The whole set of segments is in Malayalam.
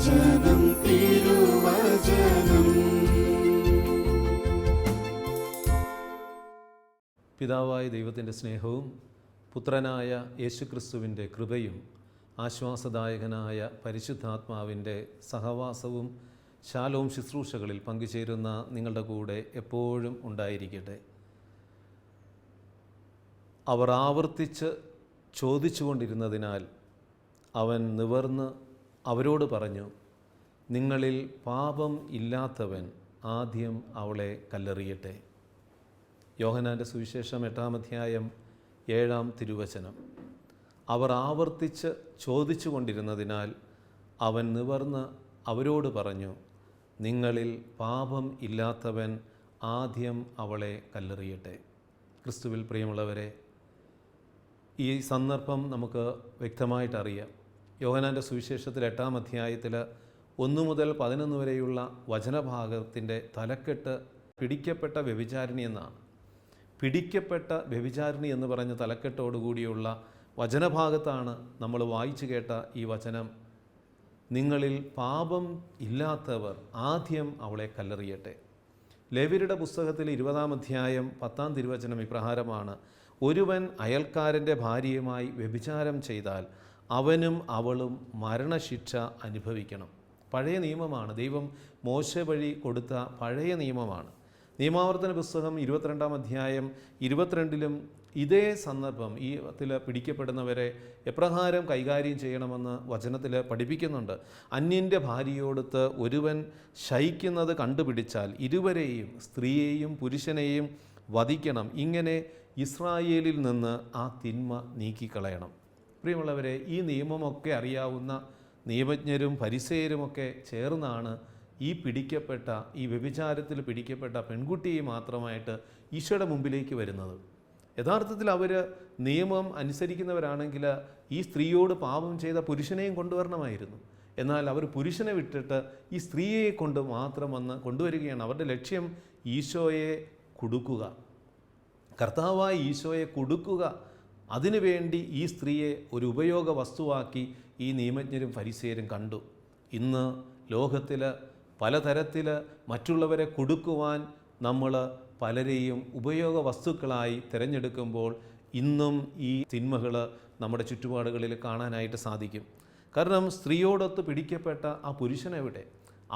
തിരുവചനം തിരുവചനം. പിതാവായ ദൈവത്തിന്റെ സ്നേഹവും പുത്രനായ യേശുക്രിസ്തുവിന്റെ കൃപയും ആശ്വാസദായകനായ പരിശുദ്ധാത്മാവിന്റെ സഹവാസവും ശാലവും ശുശ്രൂഷകളിൽ പങ്കുചേരുന്ന നിങ്ങളുടെ കൂടെ എപ്പോഴും ഉണ്ടായിരിക്കട്ടെ. അവർ ആവർത്തിച്ച് ചോദിച്ചുകൊണ്ടിരുന്നതിനാൽ അവൻ നിവർന്ന് അവരോട് പറഞ്ഞു നിങ്ങളിൽ പാപം ഇല്ലാത്തവൻ ആദ്യം അവളെ കല്ലെറിയട്ടെ. യോഹനാന്റെ സുവിശേഷം എട്ടാം അധ്യായം ഏഴാം തിരുവചനം. അവർ ആവർത്തിച്ച് ചോദിച്ചു കൊണ്ടിരുന്നതിനാൽ അവൻ നിവർന്ന് അവരോട് പറഞ്ഞു നിങ്ങളിൽ പാപം ഇല്ലാത്തവൻ ആദ്യം അവളെ കല്ലെറിയട്ടെ. ക്രിസ്തുവിൽ പ്രിയമുള്ളവരെ ഈ സന്ദർഭം നമുക്ക് വ്യക്തമായിട്ടറിയാം. യോഹനാന്റെ സുവിശേഷത്തിൽ എട്ടാം അധ്യായത്തിൽ ഒന്നു മുതൽ പതിനൊന്ന് വരെയുള്ള വചനഭാഗത്തിന്റെ തലക്കെട്ട് പിടിക്കപ്പെട്ട വ്യഭിചാരിണി എന്നാണ്. പിടിക്കപ്പെട്ട വ്യഭിചാരിണി എന്ന് പറഞ്ഞ തലക്കെട്ടോടുകൂടിയുള്ള വചനഭാഗത്താണ് നമ്മൾ വായിച്ചു കേട്ട ഈ വചനം. നിങ്ങളിൽ പാപം ഇല്ലാത്തവർ ആദ്യം അവളെ കല്ലെറിയട്ടെ. ലവിരുടെ പുസ്തകത്തിൽ ഇരുപതാം അധ്യായം പത്താം തിരുവചനം ഇപ്രകാരമാണ്. ഒരുവൻ അയൽക്കാരന്റെ ഭാര്യയുമായി വ്യഭിചാരം ചെയ്താൽ അവനും അവളും മരണശിക്ഷ അനുഭവിക്കണം. പഴയ നിയമമാണ്. ദൈവം മോശ വഴി കൊടുത്ത പഴയ നിയമമാണ്. നിയമാവർത്തന പുസ്തകം ഇരുപത്തിരണ്ടാം അധ്യായം ഇരുപത്തിരണ്ടിലും ഇതേ സന്ദർഭം ഈ ത്തിൽ പിടിക്കപ്പെടുന്നവരെ എപ്രകാരം കൈകാര്യം ചെയ്യണമെന്ന് വചനത്തിൽ പഠിപ്പിക്കുന്നുണ്ട്. അന്യന്റെ ഭാര്യയോടുത്ത് ഒരുവൻ ശയിക്കുന്നത് കണ്ടുപിടിച്ചാൽ ഇരുവരെയും സ്ത്രീയെയും പുരുഷനെയും വധിക്കണം. ഇങ്ങനെ ഇസ്രായേലിൽ നിന്ന് ആ തിന്മ നീക്കിക്കളയണം. പ്രിയമുള്ളവരെ ഈ നിയമമൊക്കെ അറിയാവുന്ന നിയമജ്ഞരും പരിസയരുമൊക്കെ ചേർന്നാണ് ഈ പിടിക്കപ്പെട്ട ഈ വ്യഭിചാരത്തിൽ പിടിക്കപ്പെട്ട പെൺകുട്ടിയെ മാത്രമായിട്ട് ഈശോയുടെ മുമ്പിലേക്ക് വരുന്നത്. യഥാർത്ഥത്തിൽ അവർ നിയമം അനുസരിക്കുന്നവരാണെങ്കിൽ ഈ സ്ത്രീയോട് പാപം ചെയ്ത പുരുഷനെയും കൊണ്ടുവരണമായിരുന്നു. എന്നാൽ അവർ പുരുഷനെ വിട്ടിട്ട് ഈ സ്ത്രീയെ കൊണ്ട് മാത്രം വന്ന് കൊണ്ടുവരികയാണ്. അവരുടെ ലക്ഷ്യം ഈശോയെ കൊടുക്കുക. കർത്താവായി ഈശോയെ കൊടുക്കുക അതിനുവേണ്ടി ഈ സ്ത്രീയെ ഒരു ഉപയോഗ വസ്തുവാക്കി ഈ നിയമജ്ഞരും ഫരിസേരും കണ്ടു. ഇന്ന് ലോകത്തിൽ പലതരത്തിൽ മറ്റുള്ളവരെ കൊടുക്കുവാൻ നമ്മൾ പലരെയും ഉപയോഗ വസ്തുക്കളായി തിരഞ്ഞെടുക്കുമ്പോൾ ഇന്നും ഈ തിന്മകൾ നമ്മുടെ ചുറ്റുപാടുകളിൽ കാണാനായിട്ട് സാധിക്കും. കാരണം സ്ത്രീയോടൊത്ത് പിടിക്കപ്പെട്ട ആ പുരുഷനെവിടെ?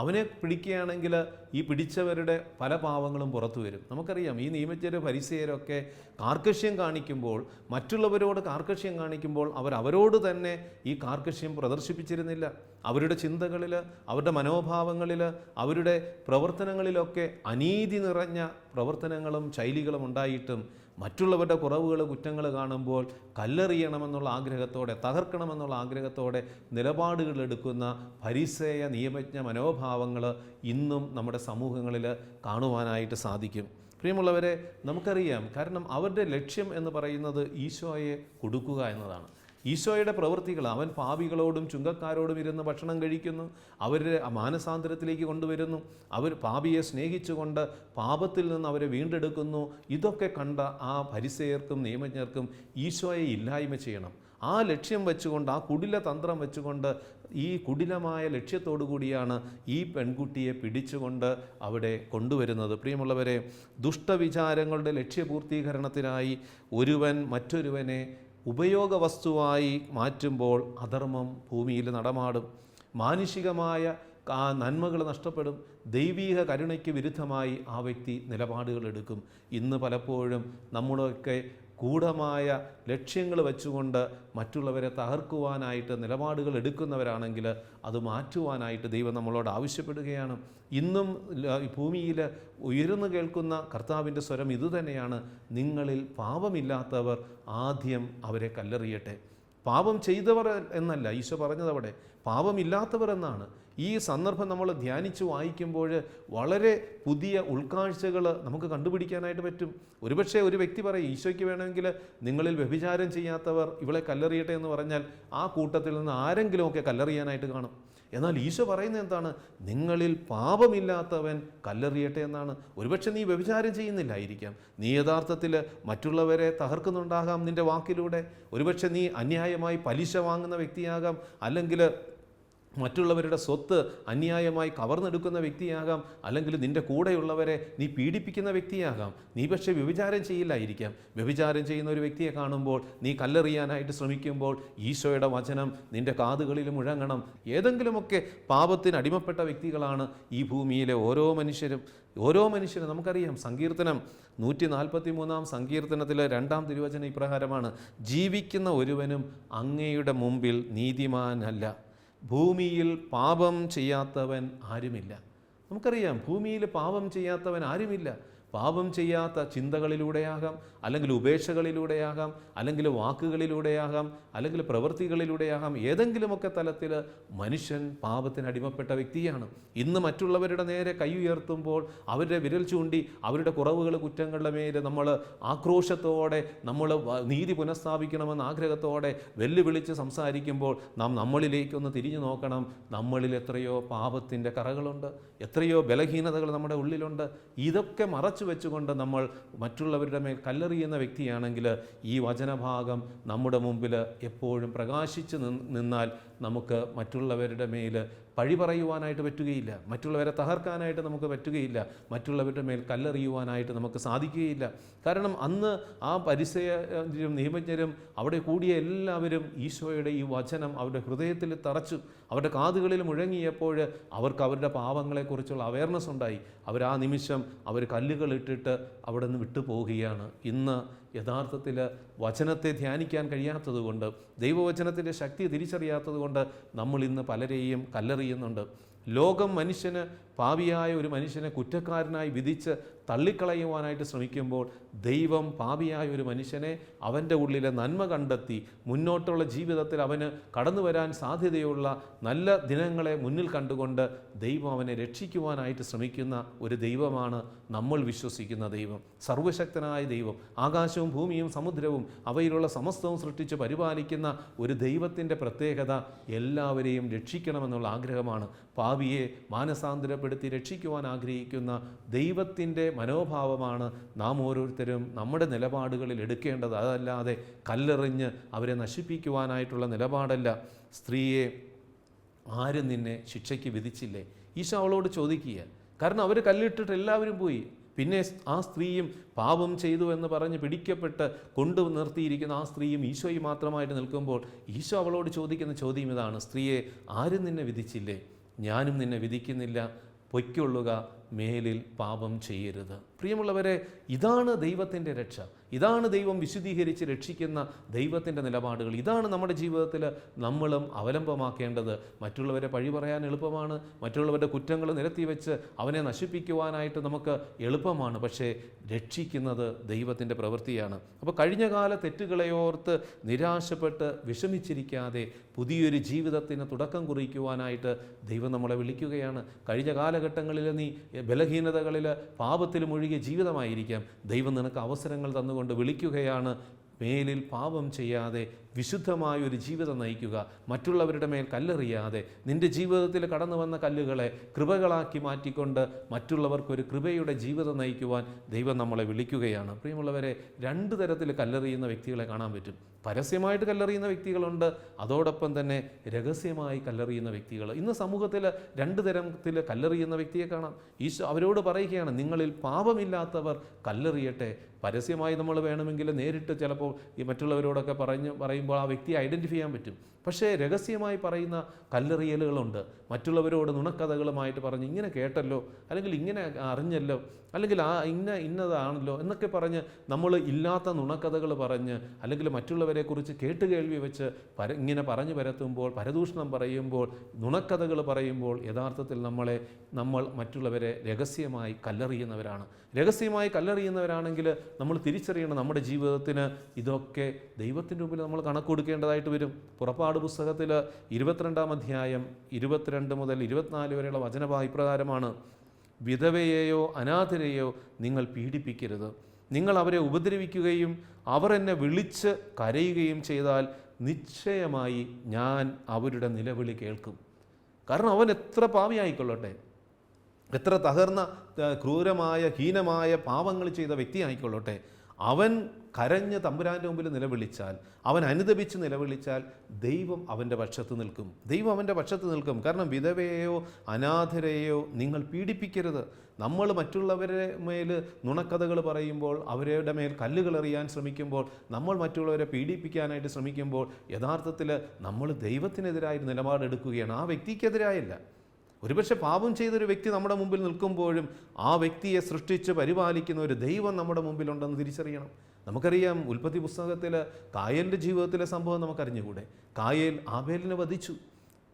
അവനെ പിടിക്കുകയാണെങ്കിൽ ഈ പിടിച്ചവരുടെ പല പാവങ്ങളും പുറത്തു വരും. നമുക്കറിയാം ഈ നിയമജ്ഞരും പരിസയരൊക്കെ കാർക്കശ്യം കാണിക്കുമ്പോൾ മറ്റുള്ളവരോട് കാർക്കശ്യം കാണിക്കുമ്പോൾ അവർ അവരോട് തന്നെ ഈ കാർക്കശ്യം പ്രദർശിപ്പിച്ചിരുന്നില്ല. അവരുടെ ചിന്തകളിൽ അവരുടെ മനോഭാവങ്ങളിൽ അവരുടെ പ്രവർത്തനങ്ങളിലൊക്കെ അനീതി നിറഞ്ഞ പ്രവർത്തനങ്ങളും ശൈലികളും ഉണ്ടായിട്ടും മറ്റുള്ളവരുടെ കുറവുകൾ കുറ്റങ്ങൾ കാണുമ്പോൾ കല്ലെറിയണമെന്നുള്ള ആഗ്രഹത്തോടെ തകർക്കണമെന്നുള്ള ആഗ്രഹത്തോടെ നിലപാടുകൾ എടുക്കുന്ന പരിസയ നിയമജ്ഞ മനോഭാവങ്ങൾ ഇന്നും നമ്മുടെ സമൂഹങ്ങളിൽ കാണുവാനായിട്ട് സാധിക്കും. പ്രിയമുള്ളവരെ നമുക്കറിയാം കാരണം അവരുടെ ലക്ഷ്യം എന്ന് പറയുന്നത് ഈശോയെ കൊടുക്കുക എന്നതാണ്. ഈശോയുടെ പ്രവൃത്തികൾ അവൻ പാപികളോടും ചുങ്കക്കാരോടും ഇരുന്ന് ഭക്ഷണം കഴിക്കുന്നു. അവരെ മാനസാന്തരത്തിലേക്ക് കൊണ്ടുവരുന്നു. അവർ പാപിയെ സ്നേഹിച്ചുകൊണ്ട് പാപത്തിൽ നിന്ന് അവരെ വീണ്ടെടുക്കുന്നു. ഇതൊക്കെ കണ്ട ആ പരിസയർക്കും നിയമജ്ഞർക്കും ഈശോയെ ഇല്ലായ്മ ചെയ്യണം. ആ ലക്ഷ്യം വെച്ചുകൊണ്ട് ആ കുടില തന്ത്രം വെച്ചുകൊണ്ട് ഈ കുടിലമായ ലക്ഷ്യത്തോടു കൂടിയാണ് ഈ പെൺകുട്ടിയെ പിടിച്ചുകൊണ്ട് അവിടെ കൊണ്ടുവരുന്നത്. പ്രിയമുള്ളവരെ ദുഷ്ടവിചാരങ്ങളുടെ ലക്ഷ്യപൂർത്തീകരണത്തിനായി ഒരുവൻ മറ്റൊരുവനെ ഉപയോഗ വസ്തുവായി മാറ്റുമ്പോൾ അധർമ്മം ഭൂമിയിൽ നടമാടും. മാനുഷികമായ ആ നന്മകൾ നഷ്ടപ്പെടും. ദൈവീക കരുണയ്ക്ക് വിരുദ്ധമായി ആ വ്യക്തി നിലപാടുകൾ എടുക്കും. ഇന്ന് പലപ്പോഴും നമ്മുടെയൊക്കെ ഗൂഢമായ ലക്ഷ്യങ്ങൾ വെച്ചുകൊണ്ട് മറ്റുള്ളവരെ തകർക്കുവാനായിട്ട് നിലപാടുകൾ എടുക്കുന്നവരാണെങ്കിൽ അത് മാറ്റുവാനായിട്ട് ദൈവം നമ്മളോട് ആവശ്യപ്പെടുകയാണ്. ഇന്നും ഭൂമിയിൽ ഉയർന്നു കേൾക്കുന്ന കർത്താവിന്റെ സ്വരം ഇതുതന്നെയാണ് നിങ്ങളിൽ പാപമില്ലാത്തവർ ആദ്യം അവരെ കല്ലെറിയട്ടെ. പാപം ചെയ്തവർ എന്നല്ല ഈശോ പറഞ്ഞതവിടെ പാപമില്ലാത്തവർ എന്നാണ്. ഈ സന്ദർഭം നമ്മൾ ധ്യാനിച്ച് വായിക്കുമ്പോൾ വളരെ പുതിയ ഉൾക്കാഴ്ചകൾ നമുക്ക് കണ്ടുപിടിക്കാനായിട്ട് പറ്റും. ഒരുപക്ഷെ ഒരു വ്യക്തി പറയും ഈശോയ്ക്ക് വേണമെങ്കിൽ നിങ്ങളിൽ വ്യഭിചാരം ചെയ്യാത്തവർ ഇവളെ കല്ലെറിയട്ടെ എന്ന് പറഞ്ഞാൽ ആ കൂട്ടത്തിൽ നിന്ന് ആരെങ്കിലുമൊക്കെ കല്ലെറിയാനായിട്ട് കാണും. എന്നാൽ ഈശോ പറയുന്നത് എന്താണ്? നിങ്ങളിൽ പാപമില്ലാത്തവൻ കല്ലെറിയട്ടെ എന്നാണ്. ഒരുപക്ഷെ നീ വ്യഭിചാരം ചെയ്യുന്നില്ലായിരിക്കാം. നീ യഥാർത്ഥത്തിൽ മറ്റുള്ളവരെ തകർക്കുന്നുണ്ടാകാം നിന്റെ വാക്കിലൂടെ. ഒരുപക്ഷെ നീ അന്യായമായി പലിശ വാങ്ങുന്ന വ്യക്തിയാകാം. അല്ലെങ്കിൽ മറ്റുള്ളവരുടെ സ്വത്ത് അന്യായമായി കവർന്നെടുക്കുന്ന വ്യക്തിയാകാം അല്ലെങ്കിൽ നിന്റെ കൂടെയുള്ളവരെ നീ പീഡിപ്പിക്കുന്ന വ്യക്തിയാകാം. നീ പക്ഷേ വ്യഭിചാരം ചെയ്യില്ലായിരിക്കാം. വ്യഭിചാരം ചെയ്യുന്ന ഒരു വ്യക്തിയെ കാണുമ്പോൾ നീ കല്ലെറിയാനായിട്ട് ശ്രമിക്കുമ്പോൾ ഈശോയുടെ വചനം നിന്റെ കാതുകളിൽ മുഴങ്ങണം. ഏതെങ്കിലുമൊക്കെ പാപത്തിന് അടിമപ്പെട്ട വ്യക്തികളാണ് ഈ ഭൂമിയിലെ ഓരോ മനുഷ്യരും. ഓരോ മനുഷ്യരും നമുക്കറിയാം സങ്കീർത്തനം നൂറ്റി നാൽപ്പത്തി മൂന്നാം സങ്കീർത്തനത്തിലെ രണ്ടാം തിരുവചന ഇപ്രകാരമാണ് ജീവിക്കുന്ന ഒരുവനും അങ്ങയുടെ മുമ്പിൽ നീതിമാനല്ല. ഭൂമിയിൽ പാപം ചെയ്യാത്തവൻ ആരുമില്ല. നമുക്കറിയാം ഭൂമിയിൽ പാപം ചെയ്യാത്തവൻ ആരുമില്ല. പാപം ചെയ്യാത്ത ചിന്തകളിലൂടെയാകാം അല്ലെങ്കിൽ ഉപേക്ഷകളിലൂടെയാകാം അല്ലെങ്കിൽ വാക്കുകളിലൂടെയാകാം അല്ലെങ്കിൽ പ്രവൃത്തികളിലൂടെയാകാം ഏതെങ്കിലുമൊക്കെ തലത്തിൽ മനുഷ്യൻ പാപത്തിന് അടിമപ്പെട്ട വ്യക്തിയാണ്. ഇന്ന് മറ്റുള്ളവരുടെ നേരെ കൈ ഉയർത്തുമ്പോൾ അവരുടെ വിരൽ ചൂണ്ടി അവരുടെ കുറവുകൾ കുറ്റങ്ങളുടെ മേൽ നമ്മൾ ആക്രോശത്തോടെ നമ്മൾ നീതി പുനഃസ്ഥാപിക്കണമെന്ന ആഗ്രഹത്തോടെ വെല്ലുവിളിച്ച് സംസാരിക്കുമ്പോൾ നാം നമ്മളിലേക്കൊന്ന് തിരിഞ്ഞു നോക്കണം. നമ്മളിൽ എത്രയോ പാപത്തിന്റെ കറകളുണ്ട് എത്രയോ ബലഹീനതകൾ നമ്മുടെ ഉള്ളിലുണ്ട്. ഇതൊക്കെ മറച്ചു വെച്ചുകൊണ്ട് നമ്മൾ മറ്റുള്ളവരുടെ മേൽ കല്ലെറിയുന്ന വ്യക്തിയാണെങ്കിൽ ഈ വചനഭാഗം നമ്മുടെ മുമ്പിൽ എപ്പോഴും പ്രകാശിച്ച് നിന്നാൽ നമുക്ക് മറ്റുള്ളവരുടെ മേൽ പഴി പറയുവാനായിട്ട് പറ്റുകയില്ല. മറ്റുള്ളവരെ തകർക്കാനായിട്ട് നമുക്ക് പറ്റുകയില്ല. മറ്റുള്ളവരുടെ മേൽ കല്ലെറിയുവാനായിട്ട് നമുക്ക് സാധിക്കുകയില്ല. കാരണം അന്ന് ആ പരിസയും നിയമജ്ഞരും അവിടെ കൂടിയ എല്ലാവരും ഈശോയുടെ ഈ വചനം അവരുടെ ഹൃദയത്തിൽ തറച്ചു. അവരുടെ കാതുകളിൽ മുഴങ്ങിയപ്പോൾ അവർക്ക് അവരുടെ പാവങ്ങളെക്കുറിച്ചുള്ള അവയർനെസ് ഉണ്ടായി. അവർ ആ നിമിഷം അവർ കല്ലുകൾ ഇട്ടിട്ട് അവിടെ നിന്ന് വിട്ടുപോകുകയാണ് ഇന്ന് യഥാർത്ഥത്തിൽ വചനത്തെ ധ്യാനിക്കാൻ കഴിയാത്തതുകൊണ്ട് ദൈവവചനത്തിന്റെ ശക്തി തിരിച്ചറിയാത്തതുകൊണ്ട് നമ്മൾ ഇന്ന് പലരെയും കല്ലെറിയുന്നുണ്ട്. ലോകം മനുഷ്യന് പാപിയായ ഒരു മനുഷ്യനെ കുറ്റക്കാരനായി വിധിച്ച് തള്ളിക്കളയുവാനായിട്ട് ശ്രമിക്കുമ്പോൾ ദൈവം പാപിയായ ഒരു മനുഷ്യനെ അവന്റെ ഉള്ളിലെ നന്മ കണ്ടെത്തി മുന്നോട്ടുള്ള ജീവിതത്തിൽ അവന് കടന്നു വരാൻ സാധ്യതയുള്ള നല്ല ദിനങ്ങളെ മുന്നിൽ കണ്ടുകൊണ്ട് ദൈവം അവനെ രക്ഷിക്കുവാനായിട്ട് ശ്രമിക്കുന്ന ഒരു ദൈവമാണ് നമ്മൾ വിശ്വസിക്കുന്ന ദൈവം. സർവശക്തനായ ദൈവം ആകാശവും ഭൂമിയും സമുദ്രവും അവയിലുള്ള സമസ്തവും സൃഷ്ടിച്ച് പരിപാലിക്കുന്ന ഒരു ദൈവത്തിന്റെ പ്രത്യേകത എല്ലാവരെയും രക്ഷിക്കണമെന്നുള്ള ആഗ്രഹമാണ്. പാപിയെ മാനസാന്തരപ്പെടുത്തി രക്ഷിക്കുവാൻ ആഗ്രഹിക്കുന്ന ദൈവത്തിന്റെ മനോഭാവമാണ് നാം ഓരോരുത്തരും നമ്മുടെ നിലപാടുകളിൽ എടുക്കേണ്ടത്. അതല്ലാതെ കല്ലെറിഞ്ഞ് അവരെ നശിപ്പിക്കുവാനായിട്ടുള്ള നിലപാടല്ല. സ്ത്രീയെ ആരും നിന്നെ ശിക്ഷയ്ക്ക് വിധിച്ചില്ലേ? ഈശോ അവളോട് ചോദിക്കുക കാരണം അവർ കല്ലിട്ടിട്ട് എല്ലാവരും പോയി. പിന്നെ ആ സ്ത്രീയും പാപം ചെയ്തു എന്ന് പറഞ്ഞ് പിടിക്കപ്പെട്ട് കൊണ്ടു നിർത്തിയിരിക്കുന്ന ആ സ്ത്രീയും ഈശോയും മാത്രമായിട്ട് നിൽക്കുമ്പോൾ ഈശോ അവളോട് ചോദിക്കുന്ന ചോദ്യം ഇതാണ്. സ്ത്രീയെ ആരും നിന്നെ വിധിച്ചില്ലേ? ഞാനും നിന്നെ വിധിക്കുന്നില്ല. പൊയ്ക്കൊള്ളുക മേലിൽ പാപം ചെയ്യരുത്. പ്രിയമുള്ളവരെ ഇതാണ് ദൈവത്തിന്റെ രക്ഷ. ഇതാണ് ദൈവം വിശുദ്ധീകരിച്ച് രക്ഷിക്കുന്ന ദൈവത്തിന്റെ നിലപാടുകൾ. ഇതാണ് നമ്മുടെ ജീവിതത്തിൽ നമ്മളും അവലംബമാക്കേണ്ടത്. മറ്റുള്ളവരെ പഴി പറയാൻ എളുപ്പമാണ്. മറ്റുള്ളവരുടെ കുറ്റങ്ങൾ നിരത്തി വെച്ച് അവനെ നശിപ്പിക്കുവാനായിട്ട് നമുക്ക് എളുപ്പമാണ്. പക്ഷേ രക്ഷിക്കുന്നത് ദൈവത്തിന്റെ പ്രവൃത്തിയാണ്. അപ്പോൾ കഴിഞ്ഞ കാല തെറ്റുകളെ ഓർത്ത് നിരാശപ്പെട്ട് വിഷമിച്ചിരിക്കാതെ പുതിയൊരു ജീവിതത്തിന് തുടക്കം കുറിക്കുവാനായിട്ട് ദൈവം നമ്മളെ വിളിക്കുകയാണ്. കഴിഞ്ഞ കാലഘട്ടങ്ങളിൽ നീ ബലഹീനതകളിൽ പാപത്തിൽ മുഴുകിയ ജീവിതമായിരിക്കാം. ദൈവം നിനക്ക് അവസരങ്ങൾ തന്നുകൊണ്ട് വിളിക്കുകയാണ്. മേലിൽ പാപം ചെയ്യാതെ വിശുദ്ധമായ ഒരു ജീവിതം നയിക്കുക മറ്റുള്ളവരുടെ മേൽ കല്ലെറിയാതെ നിന്റെ ജീവിതത്തിൽ കടന്നു വന്ന കല്ലുകളെ കൃപകളാക്കി മാറ്റിക്കൊണ്ട് മറ്റുള്ളവർക്കൊരു കൃപയുടെ ജീവിതം നയിക്കുവാൻ ദൈവം നമ്മളെ വിളിക്കുകയാണ്. പ്രിയമുള്ളവരെ രണ്ട് തരത്തിൽ കല്ലെറിയുന്ന വ്യക്തികളെ കാണാൻ പറ്റും. പരസ്യമായിട്ട് കല്ലെറിയുന്ന വ്യക്തികളുണ്ട് അതോടൊപ്പം തന്നെ രഹസ്യമായി കല്ലെറിയുന്ന വ്യക്തികൾ. ഇന്ന് സമൂഹത്തിൽ രണ്ട് തരത്തിൽ കല്ലെറിയുന്ന വ്യക്തിയെ കാണാം. ഈശോ അവരോട് പറയുകയാണ് നിങ്ങളിൽ പാപമില്ലാത്തവർ കല്ലെറിയട്ടെ. പരസ്യമായി നമ്മൾ വേണമെങ്കിൽ നേരിട്ട് ചിലപ്പോൾ ഈ മറ്റുള്ളവരോടൊക്കെ പറഞ്ഞ് പറയുമ്പോൾ ആ വ്യക്തിയെ ഐഡന്റിഫൈ ചെയ്യാൻ പറ്റും. പക്ഷേ രഹസ്യമായി പറയുന്ന കല്ലെറിയലുകളുണ്ട്. മറ്റുള്ളവരോട് നുണക്കഥകളുമായിട്ട് പറഞ്ഞ് ഇങ്ങനെ കേട്ടല്ലോ അല്ലെങ്കിൽ ഇങ്ങനെ അറിഞ്ഞല്ലോ അല്ലെങ്കിൽ ആ ഇന്ന ഇന്നതാണല്ലോ എന്നൊക്കെ പറഞ്ഞ് നമ്മൾ ഇല്ലാത്ത നുണക്കഥകൾ പറഞ്ഞ് അല്ലെങ്കിൽ മറ്റുള്ളവരെക്കുറിച്ച് കേട്ടുകേൾവി വെച്ച് പര ഇങ്ങനെ പറഞ്ഞു പരത്തുമ്പോൾ പരദൂഷണം പറയുമ്പോൾ നുണക്കഥകൾ പറയുമ്പോൾ യഥാർത്ഥത്തിൽ നമ്മളെ നമ്മൾ മറ്റുള്ളവരെ രഹസ്യമായി കല്ലെറിയുന്നവരാണ്. രഹസ്യമായി കല്ലെറിയുന്നവരാണെങ്കിൽ നമ്മൾ തിരിച്ചറിയണം നമ്മുടെ ജീവിതത്തിന് ഇതൊക്കെ ദൈവത്തിന്റെ മുമ്പിൽ നമ്മൾ കണക്ക് കൊടുക്കേണ്ടതായിട്ട് വരും. പുറപ്പാട് പുസ്തകത്തിൽ ഇരുപത്തിരണ്ടാം അധ്യായം ഇരുപത്തിരണ്ട് മുതൽ ഇരുപത്തിനാല് വരെയുള്ള വചനഭാഗ ഇപ്രകാരമാണ് വിധവയെയോ അനാഥരെയോ നിങ്ങൾ പീഡിപ്പിക്കരുത്. നിങ്ങൾ അവരെ ഉപദ്രവിക്കുകയും അവർ എന്നെ വിളിച്ച് കരയുകയും ചെയ്താൽ നിശ്ചയമായി ഞാൻ അവരുടെ നിലവിളി കേൾക്കും. കാരണം അവൻ എത്ര പാവിയായിക്കൊള്ളട്ടെ. എത്ര തകർന്ന ക്രൂരമായ ഹീനമായ പാവങ്ങൾ ചെയ്ത വ്യക്തി ആയിക്കൊള്ളട്ടെ അവൻ കരഞ്ഞ തമ്പുരാന്റെ മുമ്പിൽ നിലവിളിച്ചാൽ അവൻ അനുദപിച്ച് നിലവിളിച്ചാൽ ദൈവം അവന്റെ പക്ഷത്ത് നിൽക്കും. ദൈവം അവന്റെ പക്ഷത്ത് നിൽക്കും. കാരണം വിധവയെയോ അനാഥരെയോ നിങ്ങൾ പീഡിപ്പിക്കരുത്. നമ്മൾ മറ്റുള്ളവരെ മേൽ നുണക്കഥകൾ പറയുമ്പോൾ അവരുടെ മേൽ കല്ലുകൾ എറിയാൻ ശ്രമിക്കുമ്പോൾ നമ്മൾ മറ്റുള്ളവരെ പീഡിപ്പിക്കാനായിട്ട് ശ്രമിക്കുമ്പോൾ യഥാർത്ഥത്തിൽ നമ്മൾ ദൈവത്തിനെതിരായി നിലപാടെടുക്കുകയാണ്. ആ വ്യക്തിക്കെതിരായല്ല. ഒരുപക്ഷെ പാപം ചെയ്തൊരു വ്യക്തി നമ്മുടെ മുമ്പിൽ നിൽക്കുമ്പോഴും ആ വ്യക്തിയെ സൃഷ്ടിച്ച് പരിപാലിക്കുന്ന ഒരു ദൈവം നമ്മുടെ മുമ്പിലുണ്ടെന്ന് തിരിച്ചറിയണം. നമുക്കറിയാം ഉൽപ്പത്തി പുസ്തകത്തിൽ കായലിന്റെ ജീവിതത്തിലെ സംഭവം നമുക്കറിഞ്ഞുകൂടെ? കായൽ ആബേലിനെ വധിച്ചു.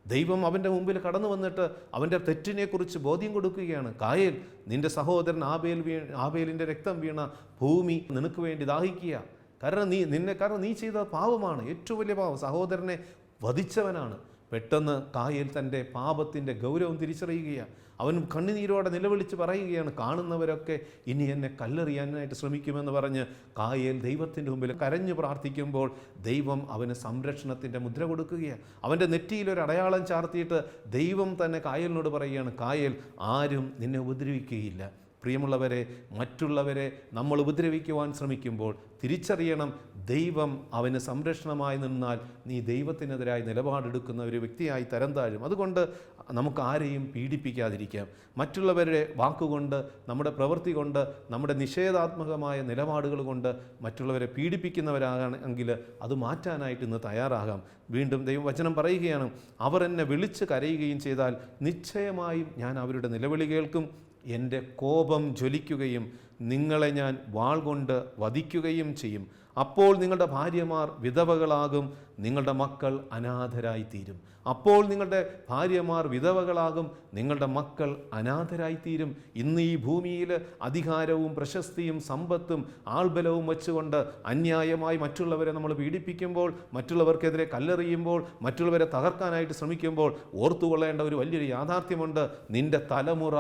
ദൈവം അവന്റെ മുമ്പിൽ കടന്നു വന്നിട്ട് അവന്റെ തെറ്റിനെക്കുറിച്ച് ബോധ്യം കൊടുക്കുകയാണ്. കായൽ നിന്റെ സഹോദരൻ ആബേൽ വീ ആബേലിന്റെ രക്തം വീണ ഭൂമി നിനക്ക് വേണ്ടി ദാഹിക്കുക. കാരണം നീ നിന്നെ കാരണം നീ ചെയ്ത പാവമാണ് ഏറ്റവും വലിയ പാവം സഹോദരനെ വധിച്ചവനാണ്. പെട്ടെന്ന് കായൽ തന്റെ പാപത്തിന്റെ ഗൗരവം തിരിച്ചറിയുകയാണ് അവൻ കണ്ണുനീരോടെ നിലവിളിച്ച് പറയുകയാണ് കാണുന്നവരൊക്കെ ഇനി എന്നെ കല്ലെറിയാനായിട്ട് ശ്രമിക്കുമെന്ന് പറഞ്ഞ് കായൽ ദൈവത്തിന്റെ മുമ്പിൽ കരഞ്ഞു പ്രാർത്ഥിക്കുമ്പോൾ ദൈവം അവന് സംരക്ഷണത്തിന്റെ മുദ്ര കൊടുക്കുകയാണ് അവന്റെ നെറ്റിയിൽ ഒരു അടയാളം ചാർത്തിയിട്ട് ദൈവം തന്നെ കായലിനോട് പറയുകയാണ് കായൽ ആരും നിന്നെ ഉപദ്രവിക്കുകയില്ല. പ്രിയമുള്ളവരെ മറ്റുള്ളവരെ നമ്മൾ ഉപദ്രവിക്കുവാൻ ശ്രമിക്കുമ്പോൾ തിരിച്ചറിയണം ദൈവം അവന് സംരക്ഷണമായി നിന്നാൽ നീ ദൈവത്തിനെതിരായി നിലപാടെടുക്കുന്ന ഒരു വ്യക്തിയായി തരം താഴും. അതുകൊണ്ട് നമുക്ക് ആരെയും പീഡിപ്പിക്കാതിരിക്കാം. മറ്റുള്ളവരുടെ വാക്കുകൊണ്ട് നമ്മുടെ പ്രവൃത്തി കൊണ്ട് നമ്മുടെ നിഷേധാത്മകമായ നിലപാടുകൾ കൊണ്ട് മറ്റുള്ളവരെ പീഡിപ്പിക്കുന്നവരാണെങ്കിൽ അത് മാറ്റാനായിട്ട് ഇന്ന് തയ്യാറാകാം. വീണ്ടും ദൈവവചനം പറയുകയാണ് അവർ എന്നെ വിളിച്ച് കരയുകയും ചെയ്താൽ നിശ്ചയമായും ഞാൻ അവരുടെ നിലവിളി കേൾക്കും. എന്റെ കോപം ജ്വലിക്കുകയും നിങ്ങളെ ഞാൻ വാൾ കൊണ്ട് വധിക്കുകയും ചെയ്യും. അപ്പോൾ നിങ്ങളുടെ ഭാര്യമാർ വിധവകളാകും നിങ്ങളുടെ മക്കൾ അനാഥരായിത്തീരും. അപ്പോൾ നിങ്ങളുടെ ഭാര്യമാർ വിധവകളാകും നിങ്ങളുടെ മക്കൾ അനാഥരായിത്തീരും. ഇന്ന് ഈ ഭൂമിയിൽ അധികാരവും പ്രശസ്തിയും സമ്പത്തും ആൾബലവും വെച്ചുകൊണ്ട് അന്യായമായി മറ്റുള്ളവരെ നമ്മൾ പീഡിപ്പിക്കുമ്പോൾ മറ്റുള്ളവർക്കെതിരെ കല്ലെറിയുമ്പോൾ മറ്റുള്ളവരെ തകർക്കാനായിട്ട് ശ്രമിക്കുമ്പോൾ ഓർത്തുകൊള്ളേണ്ട ഒരു വലിയൊരു യാഥാർത്ഥ്യമുണ്ട്. നിന്റെ തലമുറ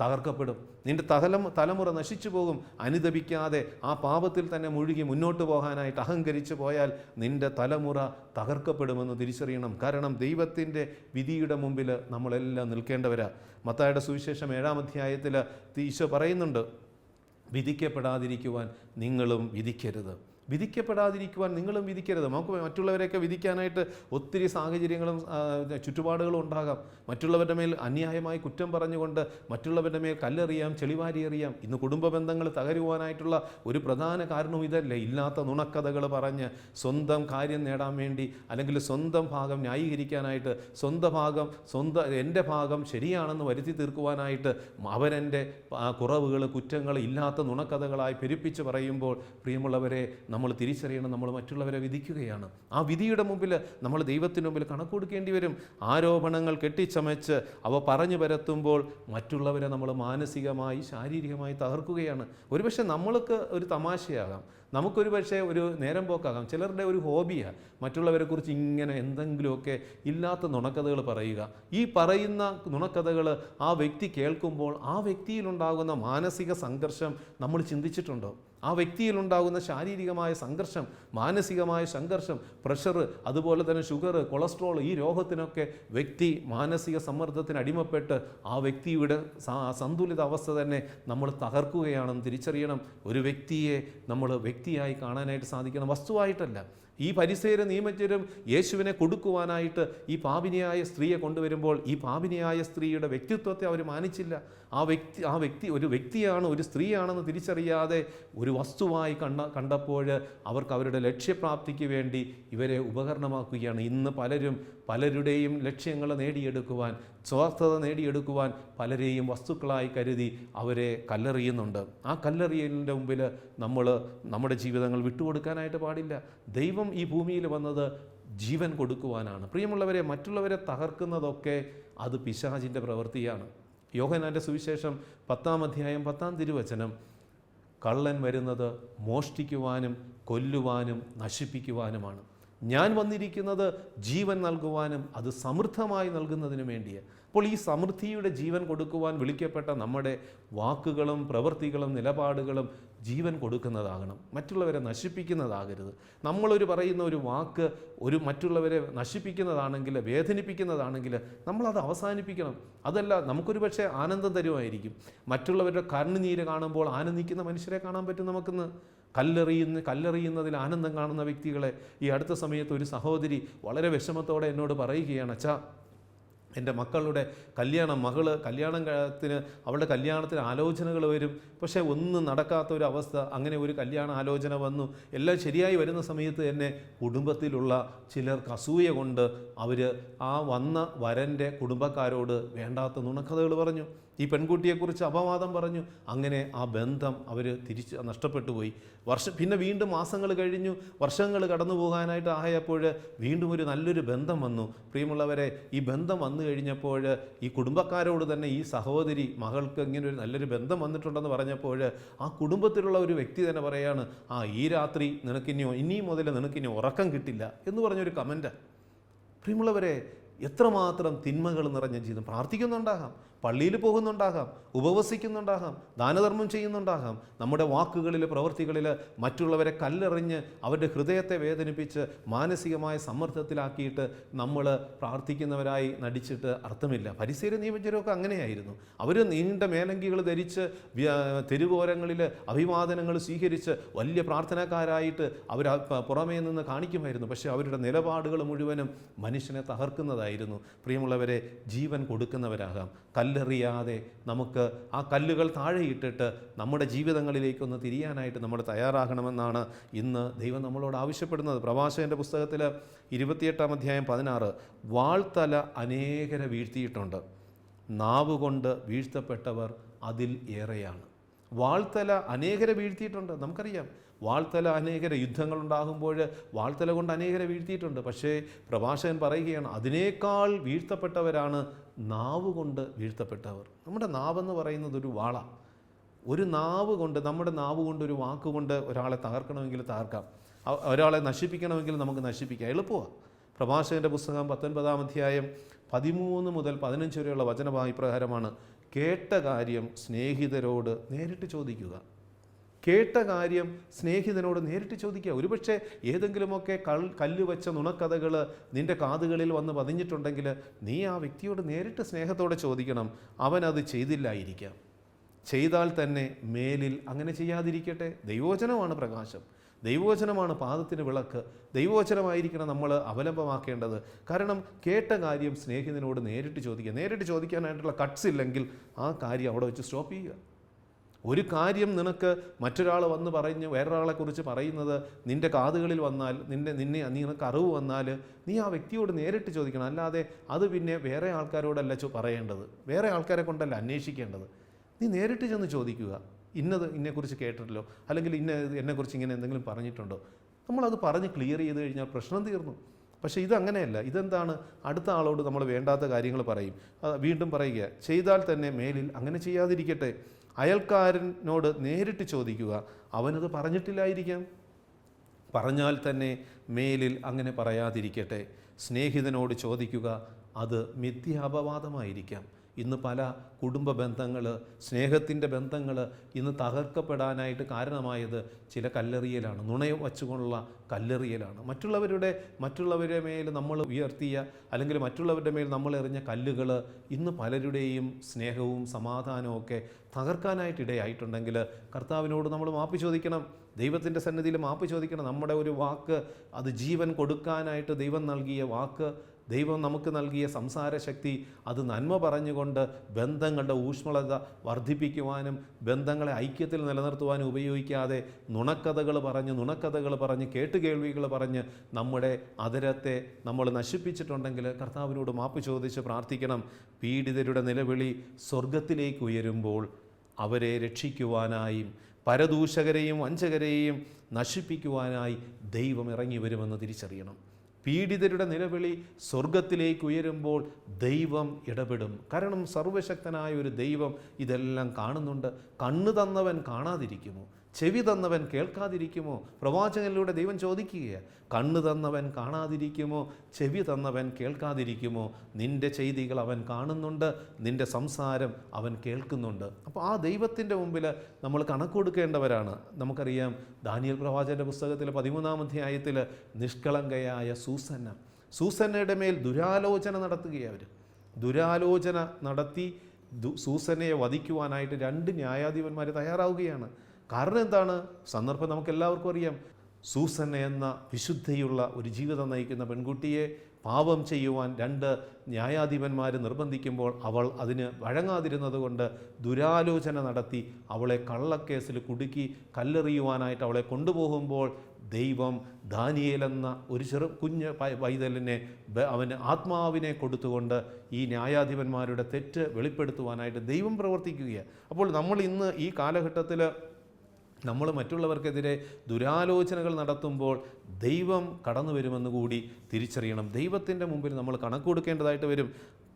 തകർക്കപ്പെടും. നിന്റെ തലം തലമുറ നശിച്ചു പോകും. അനുദപിക്കാതെ ആ പാപത്തിൽ തന്നെ മുഴുകി മുന്നോട്ട് പോകാനായിട്ട് അഹങ്കരിച്ചു പോയാൽ നിന്റെ തലമുറ തകർക്കപ്പെടുമെന്ന് തിരിച്ചറിയണം. കാരണം ദൈവത്തിന്റെ വിധിയുടെ മുമ്പിൽ നമ്മളെല്ലാം നിൽക്കേണ്ടവരാ. മത്തായുടെ സുവിശേഷം ഏഴാം അധ്യായത്തിൽ ഈശോ പറയുന്നുണ്ട് വിധിക്കപ്പെടാതിരിക്കുവാൻ നിങ്ങളും വിധിക്കരുത്. വിധിക്കപ്പെടാതിരിക്കുവാൻ നിങ്ങളും വിധിക്കരുത്. നമുക്ക് മറ്റുള്ളവരെയൊക്കെ വിധിക്കാനായിട്ട് ഒത്തിരി സാഹചര്യങ്ങളും ചുറ്റുപാടുകളും ഉണ്ടാകാം. മറ്റുള്ളവരുടെ മേൽ അന്യായമായി കുറ്റം പറഞ്ഞുകൊണ്ട് മറ്റുള്ളവരുടെ മേൽ കല്ലെറിയാം ചെളിവാരി എറിയാം. ഇന്ന് കുടുംബ ബന്ധങ്ങൾ തകരുവാനായിട്ടുള്ള ഒരു പ്രധാന കാരണവും ഇതല്ലേ. ഇല്ലാത്ത നുണക്കഥകൾ പറഞ്ഞ് സ്വന്തം കാര്യം നേടാൻ വേണ്ടി അല്ലെങ്കിൽ സ്വന്തം ഭാഗം ന്യായീകരിക്കാനായിട്ട് സ്വന്തം ഭാഗം സ്വന്തം എന്റെ ഭാഗം ശരിയാണെന്ന് വരുത്തി തീർക്കുവാനായിട്ട് അവരെന്റെ കുറവുകൾ കുറ്റങ്ങൾ ഇല്ലാത്ത നുണക്കഥകളായി പെരുപ്പിച്ച് പറയുമ്പോൾ പ്രിയമുള്ളവരെ നമ്മൾ തിരിച്ചറിയണം നമ്മൾ മറ്റുള്ളവരെ വിധിക്കുകയാണ്. ആ വിധിയുടെ മുമ്പിൽ നമ്മൾ ദൈവത്തിന് മുമ്പിൽ കണക്ക് കൊടുക്കേണ്ടി വരും. ആരോപണങ്ങൾ കെട്ടിച്ചമച്ച് അവ പറഞ്ഞു പരത്തുമ്പോൾ മറ്റുള്ളവരെ നമ്മൾ മാനസികമായി ശാരീരികമായി തകർക്കുകയാണ്. ഒരുപക്ഷെ നമ്മൾക്ക് ഒരു തമാശയാകാം. നമുക്കൊരു പക്ഷേ ഒരു നേരം പോക്കാകാം. ചിലരുടെ ഒരു ഹോബിയാണ് മറ്റുള്ളവരെക്കുറിച്ച് ഇങ്ങനെ എന്തെങ്കിലുമൊക്കെ ഇല്ലാത്ത നുണക്കഥകൾ പറയുക. ഈ പറയുന്ന നുണക്കഥകൾ ആ വ്യക്തി കേൾക്കുമ്പോൾ ആ വ്യക്തിയിലുണ്ടാകുന്ന മാനസിക സംഘർഷം നമ്മൾ ചിന്തിച്ചിട്ടുണ്ടോ? ആ വ്യക്തിയിൽ ഉണ്ടാകുന്ന ശാരീരികമായ സംഘർഷം മാനസികമായ സംഘർഷം പ്രഷർ അതുപോലെ തന്നെ ഷുഗർ കൊളസ്ട്രോൾ ഈ രോഗത്തിനൊക്കെ വ്യക്തി മാനസിക സമ്മർദ്ദത്തിന് അടിമപ്പെട്ട് ആ വ്യക്തിയുടെ സന്തുലിത അവസ്ഥ തന്നെ നമ്മൾ തകർക്കുകയാണെന്ന് തിരിച്ചറിയണം. ഒരു വ്യക്തിയെ നമ്മൾ വ്യക്തിയായി കാണാനായിട്ട് സാധിക്കണം. വസ്തുവായിട്ടല്ല. ഈ പരിസേര നിയമജ്ഞരും യേശുവിനെ കൊടുക്കുവാനായിട്ട് ഈ പാപിനിയായ സ്ത്രീയെ കൊണ്ടുവരുമ്പോൾ ഈ പാപിനിയായ സ്ത്രീയുടെ വ്യക്തിത്വത്തെ അവർ മാനിച്ചില്ല. ആ വ്യക്തി ആ വ്യക്തി ഒരു വ്യക്തിയാണ് ഒരു സ്ത്രീയാണെന്ന് തിരിച്ചറിയാതെ ഒരു വസ്തുവായി കണ്ട കണ്ടപ്പോൾ അവർക്ക് അവരുടെ ലക്ഷ്യപ്രാപ്തിക്ക് വേണ്ടി ഇവരെ ഉപകരണമാക്കുകയാണ്. ഇന്ന് പലരും പലരുടെയും ലക്ഷ്യങ്ങൾ നേടിയെടുക്കുവാൻ സ്വാർത്ഥത നേടിയെടുക്കുവാൻ പലരെയും വസ്തുക്കളായി കരുതി അവരെ കല്ലെറിയുന്നുണ്ട്. ആ കല്ലെറിയലിന്റെ മുമ്പിൽ നമ്മൾ നമ്മുടെ ജീവിതങ്ങൾ വിട്ടുകൊടുക്കാനായിട്ട് പാടില്ല. ദൈവം ഈ ഭൂമിയിൽ വന്നത് ജീവൻ കൊടുക്കുവാനാണ്. പ്രിയമുള്ളവരെ മറ്റുള്ളവരെ തകർക്കുന്നതൊക്കെ അത് പിശാചിന്റെ പ്രവൃത്തിയാണ്. യോഹനാന്റെ സുവിശേഷം പത്താം അധ്യായം പത്താം തിരുവചനം കള്ളൻ വരുന്നത് മോഷ്ടിക്കുവാനും കൊല്ലുവാനും നശിപ്പിക്കുവാനുമാണ്. ഞാൻ വന്നിരിക്കുന്നത് ജീവൻ നൽകുവാനും അത് സമൃദ്ധമായി നൽകുന്നതിനു വേണ്ടിയാണ്. അപ്പോൾ ഈ സമൃദ്ധിയുടെ ജീവൻ കൊടുക്കുവാൻ വിളിക്കപ്പെട്ട നമ്മുടെ വാക്കുകളും പ്രവൃത്തികളും നിലപാടുകളും ജീവൻ കൊടുക്കുന്നതാകണം. മറ്റുള്ളവരെ നശിപ്പിക്കുന്നതാകരുത്. നമ്മളൊരു പറയുന്ന ഒരു വാക്ക് ഒരു മറ്റുള്ളവരെ നശിപ്പിക്കുന്നതാണെങ്കിൽ വേദനിപ്പിക്കുന്നതാണെങ്കിൽ നമ്മളത് അവസാനിപ്പിക്കണം. അതല്ല നമുക്കൊരു പക്ഷേ ആനന്ദം തരുമായിരിക്കും. മറ്റുള്ളവരുടെ കണ്ണുനീര് കാണുമ്പോൾ ആനന്ദിക്കുന്ന മനുഷ്യരെ കാണാൻ പറ്റും നമുക്കിന്ന്. കല്ലെറിയുന്ന കല്ലെറിയുന്നതിൽ ആനന്ദം കാണുന്ന വ്യക്തികളെ ഈ അടുത്ത സമയത്ത് ഒരു സഹോദരി വളരെ വിഷമത്തോടെ എന്നോട് പറയുകയാണ് അച്ഛാ എന്റെ മക്കളുടെ കല്യാണം മകൾ കല്യാണത്തിന് അവളുടെ കല്യാണത്തിന് ആലോചനകൾ വരും. പക്ഷേ ഒന്നും നടക്കാത്ത ഒരു അവസ്ഥ അങ്ങനെ ഒരു കല്യാണ ആലോചന വന്നു. എല്ലാം ശരിയായി വരുന്ന സമയത്ത് തന്നെ കുടുംബത്തിലുള്ള ചിലർക്ക് അസൂയ കൊണ്ട് അവർ ആ വന്ന വരന്റെ കുടുംബക്കാരോട് വേണ്ടാത്ത നുണക്കഥകൾ പറഞ്ഞു. ഈ പെൺകുട്ടിയെക്കുറിച്ച് അപവാദം പറഞ്ഞു. അങ്ങനെ ആ ബന്ധം അവർ തിരിച്ച് നഷ്ടപ്പെട്ടു പോയി. വർഷം പിന്നെ വീണ്ടും മാസങ്ങൾ കഴിഞ്ഞു. വർഷങ്ങൾ കടന്നു പോകാനായിട്ട് ആയപ്പോൾ വീണ്ടും ഒരു നല്ലൊരു ബന്ധം വന്നു. പ്രിയമുള്ളവരെ ഈ ബന്ധം വന്നു കഴിഞ്ഞപ്പോൾ ഈ കുടുംബക്കാരോട് തന്നെ ഈ സഹോദരി മകൾക്ക് ഇങ്ങനെ ഒരു നല്ലൊരു ബന്ധം വന്നിട്ടുണ്ടെന്ന് പറഞ്ഞപ്പോൾ ആ കുടുംബത്തിലുള്ള ഒരു വ്യക്തി തന്നെ പറയാണ് ആ ഈ രാത്രി നിനക്കിനിയോ ഇനി മുതൽ നിനക്കിനി ഉറക്കം കിട്ടില്ല എന്ന് പറഞ്ഞൊരു കമന്റ് പ്രിയമുള്ളവരെ എത്രമാത്രം തിന്മകൾ നിറഞ്ഞ ജീവിതം പ്രാർത്ഥിക്കുന്നുണ്ടാകാം. പള്ളിയിൽ പോകുന്നുണ്ടാകാം ഉപവസിക്കുന്നുണ്ടാകാം ദാനധർമ്മം ചെയ്യുന്നുണ്ടാകാം. നമ്മുടെ വാക്കുകളിൽ പ്രവൃത്തികളിൽ മറ്റുള്ളവരെ കല്ലെറിഞ്ഞ് അവരുടെ ഹൃദയത്തെ വേദനിപ്പിച്ച് മാനസികമായ സമ്മർദ്ദത്തിലാക്കിയിട്ട് നമ്മൾ പ്രാർത്ഥിക്കുന്നവരായി നടിച്ചിട്ട് അർത്ഥമില്ല. പരിസര നിയമജനമൊക്കെ അങ്ങനെയായിരുന്നു. അവർ നീണ്ട മേലങ്കികൾ ധരിച്ച് തെരുവോരങ്ങളിൽ അഭിവാദനങ്ങൾ സ്വീകരിച്ച് വലിയ പ്രാർത്ഥനക്കാരായിട്ട് അവർ പുറമേ നിന്ന് കാണിക്കുമായിരുന്നു. പക്ഷേ അവരുടെ നിലപാടുകൾ മുഴുവനും മനുഷ്യനെ തകർക്കുന്നതായിരുന്നു. പ്രിയമുള്ളവരെ ജീവൻ കൊടുക്കുന്നവരാകാം. കല്ലെറിയാതെ നമുക്ക് ആ കല്ലുകൾ താഴെയിട്ടിട്ട് നമ്മുടെ ജീവിതങ്ങളിലേക്കൊന്ന് തിരിയാനായിട്ട് നമ്മൾ തയ്യാറാകണമെന്നാണ് ഇന്ന് ദൈവം നമ്മളോട് ആവശ്യപ്പെടുന്നത്. പ്രഭാഷകന്റെ പുസ്തകത്തിൽ ഇരുപത്തിയെട്ടാം അധ്യായം പതിനാറ് വാൾത്തല അനേകരെ വീഴ്ത്തിയിട്ടുണ്ട്. നാവ് കൊണ്ട് വീഴ്ത്തപ്പെട്ടവർ അതിൽ ഏറെയാണ്. വാൾത്തല അനേകരെ വീഴ്ത്തിയിട്ടുണ്ട്. നമുക്കറിയാം വാൾത്തല അനേകര യുദ്ധങ്ങളുണ്ടാകുമ്പോൾ വാൾത്തല കൊണ്ട് അനേകരെ വീഴ്ത്തിയിട്ടുണ്ട്. പക്ഷേ പ്രഭാഷകൻ പറയുകയാണ് അതിനേക്കാൾ വീഴ്ത്തപ്പെട്ടവരാണ് നാവ് കൊണ്ട് വീഴ്ത്തപ്പെട്ടവർ. നമ്മുടെ നാവെന്ന് പറയുന്നത് ഒരു വാള. ഒരു നാവ് കൊണ്ട് നമ്മുടെ നാവ് കൊണ്ട് ഒരു വാക്ക് കൊണ്ട് ഒരാളെ തകർക്കണമെങ്കിൽ തകർക്കാം. ഒരാളെ നശിപ്പിക്കണമെങ്കിൽ നമുക്ക് നശിപ്പിക്കാം. എളുപ്പമാണ് പ്രഭാഷകന്റെ പുസ്തകം പത്തൊൻപതാം അധ്യായം പതിമൂന്ന് മുതൽ പതിനഞ്ച് വരെയുള്ള വചനഭാഗം ഇപ്രകാരമാണ്. കേട്ട കാര്യം സ്നേഹിതരോട് നേരിട്ട് ചോദിക്കുക. കേട്ട കാര്യം സ്നേഹിതനോട് നേരിട്ട് ചോദിക്കുക. ഒരുപക്ഷെ ഏതെങ്കിലുമൊക്കെ കൾ കല്ല് വെച്ച നുണക്കഥകൾ നിന്റെ കാതുകളിൽ വന്ന് പതിഞ്ഞിട്ടുണ്ടെങ്കിൽ നീ ആ വ്യക്തിയോട് നേരിട്ട് സ്നേഹത്തോടെ ചോദിക്കണം. അവൻ അത് ചെയ്തില്ലായിരിക്കാം. ചെയ്താൽ തന്നെ മേലിൽ അങ്ങനെ ചെയ്യാതിരിക്കട്ടെ. ദൈവോചനമാണ് പ്രകാശം. ദൈവോചനമാണ് പാദത്തിന് വിളക്ക്. ദൈവോചനമായിരിക്കണം നമ്മൾ അവലംബമാക്കേണ്ടത്. കാരണം കേട്ട കാര്യം സ്നേഹിതനോട് നേരിട്ട് ചോദിക്കുക. നേരിട്ട് ചോദിക്കാനായിട്ടുള്ള കട്ട്സ് ഇല്ലെങ്കിൽ ആ കാര്യം അവിടെ വെച്ച് സ്റ്റോപ്പ് ചെയ്യുക. ഒരു കാര്യം നിനക്ക് മറ്റൊരാൾ വന്ന് പറഞ്ഞ് വേറൊരാളെ കുറിച്ച് പറയുന്നത് നിന്റെ കാതുകളിൽ വന്നാൽ നിന്നെ നിന്നെ നിനക്ക് അറിവ് വന്നാൽ നീ ആ വ്യക്തിയോട് നേരിട്ട് ചോദിക്കണം. അല്ലാതെ അത് പിന്നെ വേറെ ആൾക്കാരോടല്ല ചോ പറയേണ്ടത്. വേറെ ആൾക്കാരെ കൊണ്ടല്ല അന്വേഷിക്കേണ്ടത്. നീ നേരിട്ട് ചെന്ന് ചോദിക്കുക. ഇന്നത് ഇന്നെക്കുറിച്ച് കേട്ടിട്ടില്ലോ? അല്ലെങ്കിൽ ഇന്ന എന്നെക്കുറിച്ച് ഇങ്ങനെ എന്തെങ്കിലും പറഞ്ഞിട്ടുണ്ടോ? നമ്മളത് പറഞ്ഞ് ക്ലിയർ ചെയ്ത് കഴിഞ്ഞാൽ പ്രശ്നം തീർന്നു. പക്ഷേ ഇതങ്ങനെയല്ല ഇതെന്താണ്? അടുത്ത ആളോട് നമ്മൾ വേണ്ടാത്ത കാര്യങ്ങൾ പറയും. വീണ്ടും പറയുക ചെയ്താൽ തന്നെ മേലിൽ അങ്ങനെ ചെയ്യാതിരിക്കട്ടെ. അയൽക്കാരനോട് നേരിട്ട് ചോദിക്കുക അവനത് പറഞ്ഞിട്ടില്ലായിരിക്കാം. പറഞ്ഞാൽ തന്നെ മേലിൽ അങ്ങനെ പറയാതിരിക്കട്ടെ. സ്നേഹിതനോട് ചോദിക്കുക അത് മിഥ്യാപവാദമായിരിക്കാം. ഇന്ന് പല കുടുംബ ബന്ധങ്ങൾ സ്നേഹത്തിന്റെ ബന്ധങ്ങൾ ഇന്ന് തകർക്കപ്പെടാനായിട്ട് കാരണമായത് ചില കല്ലെറിയലാണ് നുണയം വച്ചുകൊണ്ടുള്ള കല്ലെറിയലാണ്. മറ്റുള്ളവരുടെ മറ്റുള്ളവരുടെ മേൽ നമ്മൾ ഉയർത്തിയ അല്ലെങ്കിൽ മറ്റുള്ളവരുടെ മേൽ നമ്മൾ എറിഞ്ഞ കല്ലുകൾ ഇന്ന് പലരുടെയും സ്നേഹവും സമാധാനവും ഒക്കെ തകർക്കാനായിട്ട് ഇടയായിട്ടുണ്ടെങ്കിൽ കർത്താവിനോട് നമ്മൾ മാപ്പ് ചോദിക്കണം ദൈവത്തിന്റെ സന്നിധിയിൽ മാപ്പ് ചോദിക്കണം. നമ്മുടെ ഒരു വാക്ക് അത് ജീവൻ കൊടുക്കാനായിട്ട് ദൈവം നൽകിയ വാക്ക് ദൈവം നമുക്ക് നൽകിയ സംസാര ശക്തി അത് നന്മ പറഞ്ഞുകൊണ്ട് ബന്ധങ്ങളുടെ ഊഷ്മളത വർദ്ധിപ്പിക്കുവാനും ബന്ധങ്ങളെ ഐക്യത്തിൽ നിലനിർത്തുവാനും ഉപയോഗിക്കാതെ നുണക്കഥകൾ പറഞ്ഞ് നുണക്കഥകൾ പറഞ്ഞ് കേട്ടുകേൾവികൾ പറഞ്ഞ് നമ്മുടെ അതിരത്തെ നമ്മൾ നശിപ്പിച്ചിട്ടുണ്ടെങ്കിൽ കർത്താവിനോട് മാപ്പ് ചോദിച്ച് പ്രാർത്ഥിക്കണം. പീഡിതരുടെ നിലവിളി സ്വർഗത്തിലേക്ക് ഉയരുമ്പോൾ അവരെ രക്ഷിക്കുവാനായും പരദൂഷകരെയും വഞ്ചകരെയും നശിപ്പിക്കുവാനായി ദൈവം ഇറങ്ങി വരുമെന്ന് തിരിച്ചറിയണം. പീഡിതരുടെ നിലവിളി സ്വർഗത്തിലേക്ക് ഉയരുമ്പോൾ ദൈവം ഇടപെടും. കാരണം സർവശക്തനായ ഒരു ദൈവം ഇതെല്ലാം കാണുന്നുണ്ട്. കണ്ണു തന്നവൻ കാണാതിരിക്കുമോ? ചെവി തന്നവൻ കേൾക്കാതിരിക്കുമോ? പ്രവാചകനിലൂടെ ദൈവം ചോദിക്കുകയാണ്. കണ്ണ് തന്നവൻ കാണാതിരിക്കുമോ? ചെവി തന്നവൻ കേൾക്കാതിരിക്കുമോ? നിന്റെ ചെയ്തികൾ അവൻ കാണുന്നുണ്ട് നിന്റെ സംസാരം അവൻ കേൾക്കുന്നുണ്ട്. അപ്പോൾ ആ ദൈവത്തിന്റെ മുമ്പിൽ നമ്മൾ കണക്ക് കൊടുക്കേണ്ടവരാണ്. നമുക്കറിയാം ദാനിയൽ പ്രവാചകന്റെ പുസ്തകത്തിൽ പതിമൂന്നാം അധ്യായത്തിൽ നിഷ്കളങ്കയായ സൂസന്ന. സൂസന്നയുടെ മേൽ ദുരാലോചന നടത്തുകയാണ് അവർ ദുരാലോചന നടത്തി സൂസനയെ വധിക്കുവാനായിട്ട് രണ്ട് ന്യായാധിപന്മാർ തയ്യാറാവുകയാണ്. കാരണം എന്താണ്? സന്ദർഭം നമുക്ക് എല്ലാവർക്കും അറിയാം. സൂസൻ എന്ന വിശുദ്ധയുള്ള ഒരു ജീവിതം നയിക്കുന്ന പെൺകുട്ടിയെ പാപം ചെയ്യുവാൻ രണ്ട് ന്യായാധിപന്മാർ നിർബന്ധിക്കുമ്പോൾ അവൾ അതിന് വഴങ്ങാതിരുന്നത് കൊണ്ട് ദുരാലോചന നടത്തി അവളെ കള്ളക്കേസിൽ കുടുക്കി കല്ലെറിയുവാനായിട്ട് അവളെ കൊണ്ടുപോകുമ്പോൾ ദൈവം ദാനിയേൽ എന്ന ഒരു ചെറു കുഞ്ഞ് വൈതലിനെ അവന് ആത്മാവിനെ കൊടുത്തുകൊണ്ട് ഈ ന്യായാധിപന്മാരുടെ തെറ്റ് വെളിപ്പെടുത്തുവാനായിട്ട് ദൈവം പ്രവർത്തിക്കുകയാണ്. അപ്പോൾ നമ്മൾ ഇന്ന് ഈ കാലഘട്ടത്തിൽ നമ്മൾ മറ്റുള്ളവർക്കെതിരെ ദുരാലോചനകൾ നടത്തുമ്പോൾ ദൈവം കടന്നു വരുമെന്ന് കൂടി തിരിച്ചറിയണം. ദൈവത്തിന്റെ മുമ്പിൽ നമ്മൾ കണക്ക് കൊടുക്കേണ്ടതായിട്ട് വരും.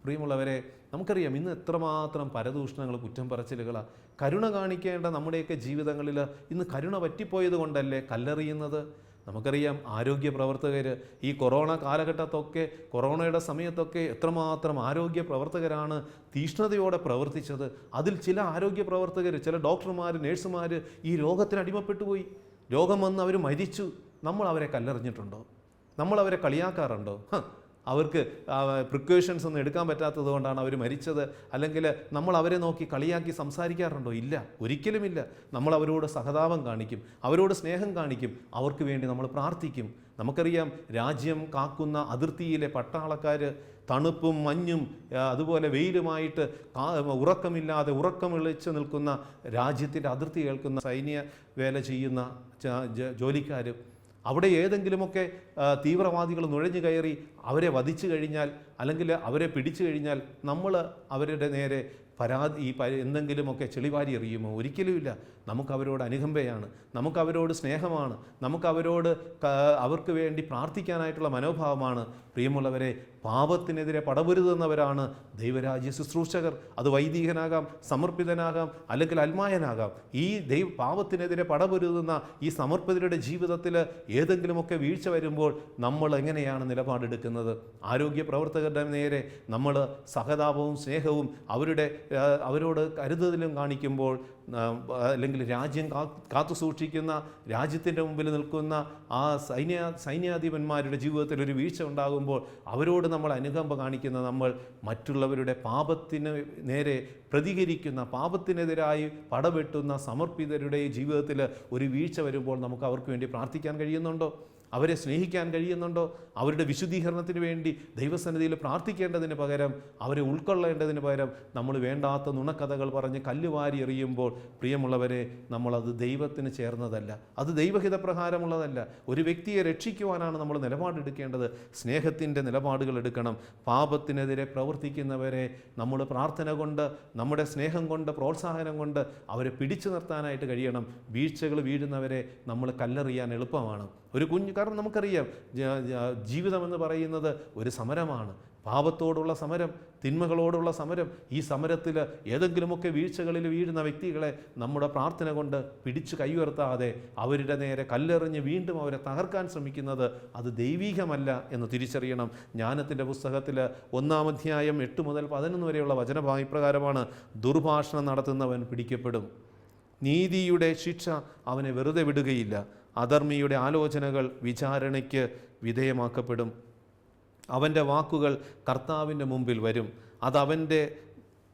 പ്രിയമുള്ളവരെ നമുക്കറിയാം ഇന്ന് എത്രമാത്രം പരദൂഷണങ്ങൾ കുറ്റം പറച്ചിലുകളാണ് കരുണ കാണിക്കേണ്ട നമ്മുടെയൊക്കെ ജീവിതങ്ങളിൽ ഇന്ന് കരുണ പറ്റിപ്പോയത് കൊണ്ടല്ലേ കല്ലെറിയുന്നത്? നമുക്കറിയാം ആരോഗ്യ പ്രവർത്തകർ ഈ കൊറോണ കാലഘട്ടത്തൊക്കെ കൊറോണയുടെ സമയത്തൊക്കെ എത്രമാത്രം ആരോഗ്യ പ്രവർത്തകരാണ് തീഷ്ണതയോടെ പ്രവർത്തിച്ചത്. അതിൽ ചില ആരോഗ്യ പ്രവർത്തകർ ചില ഡോക്ടർമാർ നേഴ്സുമാർ ഈ രോഗത്തിന് അടിമപ്പെട്ടു പോയി. രോഗം വന്ന് അവർ മരിച്ചു. നമ്മൾ അവരെ കല്ലെറിഞ്ഞിട്ടുണ്ടോ? നമ്മൾ അവരെ കളിയാക്കാറുണ്ടോ? അവർക്ക് പ്രിക്കോഷൻസ് ഒന്നും എടുക്കാൻ പറ്റാത്തത് കൊണ്ടാണ് അവർ മരിച്ചത്. അല്ലെങ്കിൽ നമ്മൾ അവരെ നോക്കി കളിയാക്കി സംസാരിക്കാറുണ്ടോ? ഇല്ല. ഒരിക്കലുമില്ല. നമ്മൾ അവരോട് സഹതാപം കാണിക്കും. അവരോട് സ്നേഹം കാണിക്കും. അവർക്ക് വേണ്ടി നമ്മൾ പ്രാർത്ഥിക്കും. നമുക്കറിയാം രാജ്യം കാക്കുന്ന അതിർത്തിയിലെ പട്ടാളക്കാർ തണുപ്പും മഞ്ഞും അതുപോലെ വെയിലുമായിട്ട് ഉറക്കമില്ലാതെ ഉറക്കം വിളിച്ച് നിൽക്കുന്ന രാജ്യത്തിന്റെ അതിർത്തി കേൾക്കുന്ന സൈന്യ വേല ചെയ്യുന്ന ച- ജ- ജോലിക്കാർ അവിടെ ഏതെങ്കിലുമൊക്കെ തീവ്രവാദികൾ നുഴഞ്ഞു കയറി അവരെ വധിച്ചു കഴിഞ്ഞാൽ അല്ലെങ്കിൽ അവരെ പിടിച്ചു കഴിഞ്ഞാൽ നമ്മൾ അവരുടെ നേരെ പരാതി ഈ എന്തെങ്കിലുമൊക്കെ ചെളിവാരി എറിയുമോ? ഒരിക്കലുമില്ല. നമുക്കവരോട് അനുകമ്പയാണ്. നമുക്കവരോട് സ്നേഹമാണ്. നമുക്കവരോട് അവർക്ക് വേണ്ടി പ്രാർത്ഥിക്കാനായിട്ടുള്ള മനോഭാവമാണ്. പ്രിയമുള്ളവരെ പാപത്തിനെതിരെ പടപൊരുതുന്നവരാണ് ദൈവരാജ്യ ശുശ്രൂഷകർ. അത് വൈദികനാകാം സമർപ്പിതനാകാം അല്ലെങ്കിൽ അൽമായനാകാം ഈ ദൈവ പാപത്തിനെതിരെ പടപൊരുതുന്ന ഈ സമർപ്പിതരുടെ ജീവിതത്തിൽ ഏതെങ്കിലുമൊക്കെ വീഴ്ച വരുമ്പോൾ നമ്മൾ എങ്ങനെയാണ് നിലപാടെടുക്കുന്നത്? ആരോഗ്യ പ്രവർത്തകരുടെ നേരെ നമ്മൾ സഹതാപവും സ്നേഹവും അവരുടെ അവരോട് കരുതലും കാണിക്കുമ്പോൾ അല്ലെങ്കിൽ രാജ്യം കാത്തു സൂക്ഷിക്കുന്ന രാജ്യത്തിന്റെ മുമ്പിൽ നിൽക്കുന്ന ആ സൈന്യ സൈന്യാധിപന്മാരുടെ ജീവിതത്തിൽ ഒരു വീഴ്ച ഉണ്ടാകുമ്പോൾ അവരോട് നമ്മൾ അനുകമ്പ കാണിക്കുന്ന നമ്മൾ മറ്റുള്ളവരുടെ പാപത്തിന് നേരെ പ്രതികരിക്കുന്ന പാപത്തിനെതിരായി പടവെട്ടുന്ന സമർപ്പിതരുടെ ജീവിതത്തിൽ ഒരു വീഴ്ച വരുമ്പോൾ നമുക്ക് അവർക്ക് വേണ്ടി പ്രാർത്ഥിക്കാൻ കഴിയുന്നുണ്ടോ? അവരെ സ്നേഹിക്കാൻ കഴിയുന്നുണ്ടോ? അവരുടെ വിശുദ്ധീകരണത്തിന് വേണ്ടി ദൈവസന്നിധിയിൽ പ്രാർത്ഥിക്കേണ്ടതിന് പകരം അവരെ ഉൾക്കൊള്ളേണ്ടതിന് പകരം നമ്മൾ വേണ്ടാത്ത നുണക്കഥകൾ പറഞ്ഞ് കല്ലുവാരി എറിയുമ്പോൾ പ്രിയമുള്ളവരെ നമ്മളത് ദൈവത്തിന് ചേർന്നതല്ല. അത് ദൈവഹിതപ്രകാരമുള്ളതല്ല. ഒരു വ്യക്തിയെ രക്ഷിക്കുവാനാണ് നമ്മൾ നിലപാടെടുക്കേണ്ടത്. സ്നേഹത്തിന്റെ നിലപാടുകൾ എടുക്കണം. പാപത്തിനെതിരെ പ്രവർത്തിക്കുന്നവരെ നമ്മൾ പ്രാർത്ഥന കൊണ്ട് നമ്മുടെ സ്നേഹം കൊണ്ട് പ്രോത്സാഹനം കൊണ്ട് അവരെ പിടിച്ചു നിർത്താനായിട്ട് കഴിയണം. വീഴ്ചകൾ വീഴുന്നവരെ നമ്മൾ കല്ലെറിയാൻ എളുപ്പമാണ്. ഒരു കുഞ്ഞ് കാരണം നമുക്കറിയാം ജീവിതം എന്ന് പറയുന്നത് ഒരു സമരമാണ്. പാപത്തോടുള്ള സമരം തിന്മകളോടുള്ള സമരം ഈ സമരത്തിൽ ഏതെങ്കിലുമൊക്കെ വീഴ്ചകളിൽ വീഴുന്ന വ്യക്തികളെ നമ്മുടെ പ്രാർത്ഥന കൊണ്ട് പിടിച്ചു കൈയുയർത്താതെ അവരുടെ നേരെ കല്ലെറിഞ്ഞ് വീണ്ടും അവരെ തകർക്കാൻ ശ്രമിക്കുന്നത് അത് ദൈവീകമല്ല എന്ന് തിരിച്ചറിയണം. ജ്ഞാനത്തിന്റെ പുസ്തകത്തിൽ ഒന്നാം അധ്യായം എട്ട് മുതൽ പതിനൊന്ന് വരെയുള്ള വചനഭാഗം ഇപ്രകാരമാണ് ദുർഭാഷണം നടത്തുന്നവൻ പിടിക്കപ്പെടും. നീതിയുടെ ശിക്ഷ അവനെ വെറുതെ വിടുകയില്ല. അധർമ്മിയുടെ ആലോചനകൾ വിചാരണയ്ക്ക് വിധേയമാക്കപ്പെടും. അവന്റെ വാക്കുകൾ കർത്താവിന്റെ മുമ്പിൽ വരും. അതവന്റെ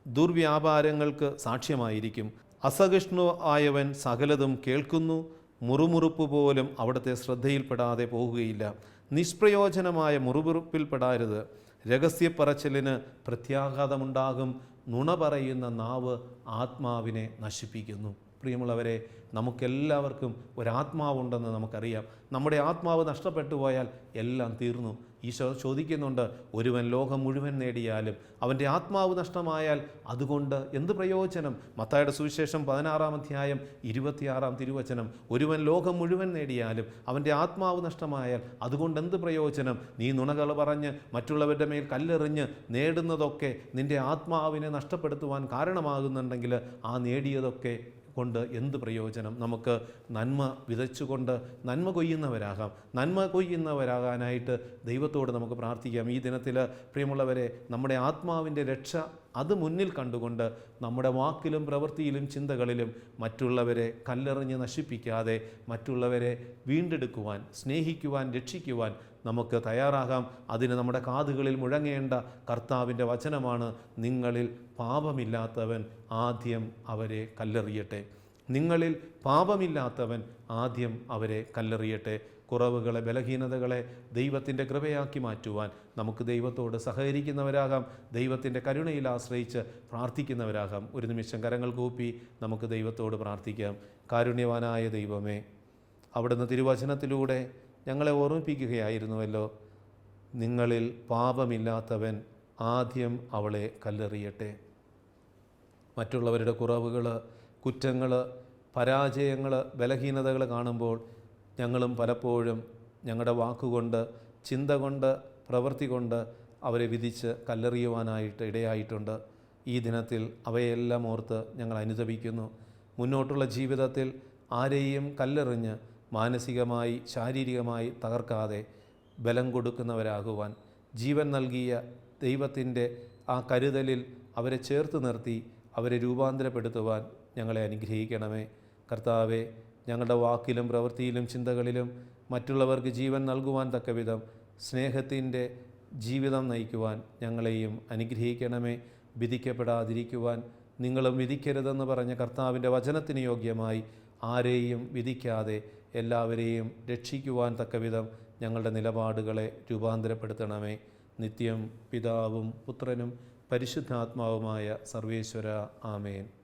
ദുർവ്യാപാരങ്ങൾക്ക് സാക്ഷ്യമായിരിക്കും. അസഹിഷ്ണു ആയവൻ സകലതും കേൾക്കുന്നു. മുറുമുറുപ്പ് പോലും അവിടുത്തെ ശ്രദ്ധയിൽപ്പെടാതെ പോകുകയില്ല. നിഷ്പ്രയോജനമായ മുറുമുറുപ്പിൽപ്പെടരുത് രഹസ്യപ്പറച്ചിലിന് പ്രത്യാഘാതമുണ്ടാകും. നുണ പറയുന്ന നാവ് ആത്മാവിനെ നശിപ്പിക്കുന്നു. പ്രിയമുള്ളവരെ നമുക്കെല്ലാവർക്കും ഒരാത്മാവുണ്ടെന്ന് നമുക്കറിയാം. നമ്മുടെ ആത്മാവ് നഷ്ടപ്പെട്ടു പോയാൽ എല്ലാം തീർന്നു. ഈശോ ചോദിക്കുന്നുണ്ട് ഒരുവൻ ലോകം മുഴുവൻ നേടിയാലും അവന്റെ ആത്മാവ് നഷ്ടമായാൽ അതുകൊണ്ട് എന്ത് പ്രയോജനം? മത്തായുടെ സുവിശേഷം പതിനാറാം അധ്യായം ഇരുപത്തിയാറാം തിരുവചനം ഒരുവൻ ലോകം മുഴുവൻ നേടിയാലും അവന്റെ ആത്മാവ് നഷ്ടമായാൽ അതുകൊണ്ട് എന്ത് പ്രയോജനം? നീ നുണകൾ പറഞ്ഞ് മറ്റുള്ളവരുടെ മേൽ കല്ലെറിഞ്ഞ് നേടുന്നതൊക്കെ നിന്റെ ആത്മാവിനെ നഷ്ടപ്പെടുത്തുവാൻ കാരണമാകുന്നുണ്ടെങ്കിൽ ആ നേടിയതൊക്കെ കൊണ്ട് എന്ത് പ്രയോജനം? നമുക്ക് നന്മ വിതച്ചുകൊണ്ട് നന്മ കൊയ്യുന്നവരാകാം. നന്മ കൊയ്യുന്നവരാകാനായിട്ട് ദൈവത്തോട് നമുക്ക് പ്രാർത്ഥിക്കാം. ഈ ദിനത്തിൽ പ്രിയമുള്ളവരെ നമ്മുടെ ആത്മാവിന്റെ രക്ഷ അത് മുന്നിൽ കണ്ടുകൊണ്ട് നമ്മുടെ വാക്കിലും പ്രവൃത്തിയിലും ചിന്തകളിലും മറ്റുള്ളവരെ കല്ലെറിഞ്ഞ് നശിപ്പിക്കാതെ മറ്റുള്ളവരെ വീണ്ടെടുക്കുവാൻ സ്നേഹിക്കുവാൻ രക്ഷിക്കുവാൻ നമുക്ക് തയ്യാറാകാം. അതിന് നമ്മുടെ കാതുകളിൽ മുഴങ്ങേണ്ട കർത്താവിന്റെ വചനമാണ് നിങ്ങളിൽ പാപമില്ലാത്തവൻ ആദ്യം അവരെ കല്ലെറിയട്ടെ. നിങ്ങളിൽ പാപമില്ലാത്തവൻ ആദ്യം അവരെ കല്ലെറിയട്ടെ. കുറവുകളെ ബലഹീനതകളെ ദൈവത്തിന്റെ കൃപയാക്കി മാറ്റുവാൻ നമുക്ക് ദൈവത്തോട് സഹകരിക്കുന്നവരാകാം. ദൈവത്തിന്റെ കരുണയിൽ ആശ്രയിച്ച് പ്രാർത്ഥിക്കുന്നവരാകാം. ഒരു നിമിഷം കരങ്ങൾ കൂപ്പി നമുക്ക് ദൈവത്തോട് പ്രാർത്ഥിക്കാം. കാരുണ്യവാനായ ദൈവമേ അവിടുന്ന് തിരുവചനത്തിലൂടെ ഞങ്ങളെ ഓർമ്മിപ്പിക്കുകയായിരുന്നുവല്ലോ. നിങ്ങളിൽ പാപമില്ലാത്തവൻ ആദ്യം അവളെ കല്ലെറിയട്ടെ. മറ്റുള്ളവരുടെ കുറവുകൾ കുറ്റങ്ങൾ പരാജയങ്ങൾ ബലഹീനതകൾ കാണുമ്പോൾ ഞങ്ങളും പലപ്പോഴും ഞങ്ങളുടെ വാക്കുകൊണ്ട് ചിന്ത കൊണ്ട് പ്രവൃത്തി കൊണ്ട് അവരെ വിധിച്ച് കല്ലെറിയുവാനായിട്ട് ഇടയായിട്ടുണ്ട്. ഈ ദിനത്തിൽ അവയെല്ലാം ഓർത്ത് ഞങ്ങൾ അനുദപിക്കുന്നു മുന്നോട്ടുള്ള ജീവിതത്തിൽ ആരെയും കല്ലെറിഞ്ഞ് മാനസികമായി ശാരീരികമായി തകർക്കാതെ ബലം കൊടുക്കുന്നവരാകുവാൻ ജീവൻ നൽകിയ ദൈവത്തിന്റെ ആ കരുതലിൽ അവരെ ചേർത്ത് നിർത്തി അവരെ രൂപാന്തരപ്പെടുത്തുവാൻ ഞങ്ങളെ അനുഗ്രഹിക്കണമേ. കർത്താവെ ഞങ്ങളുടെ വാക്കിലും പ്രവൃത്തിയിലും ചിന്തകളിലും മറ്റുള്ളവർക്ക് ജീവൻ നൽകുവാൻ തക്കവിധം സ്നേഹത്തിന്റെ ജീവിതം നയിക്കുവാൻ ഞങ്ങളെയും അനുഗ്രഹിക്കണമേ. വിധിക്കപ്പെടാതിരിക്കുവാൻ നിങ്ങളും വിധിക്കരുതെന്ന് പറഞ്ഞ കർത്താവിന്റെ വചനത്തിന് യോഗ്യമായി ആരെയും വിധിക്കാതെ എല്ലാവരെയും രക്ഷിക്കുവാൻ തക്കവിധം ഞങ്ങളുടെ നിലപാടുകളെ രൂപാന്തരപ്പെടുത്തണമേ. നിത്യം പിതാവും പുത്രനും പരിശുദ്ധാത്മാവുമായ സർവേശ്വര. ആമേൻ.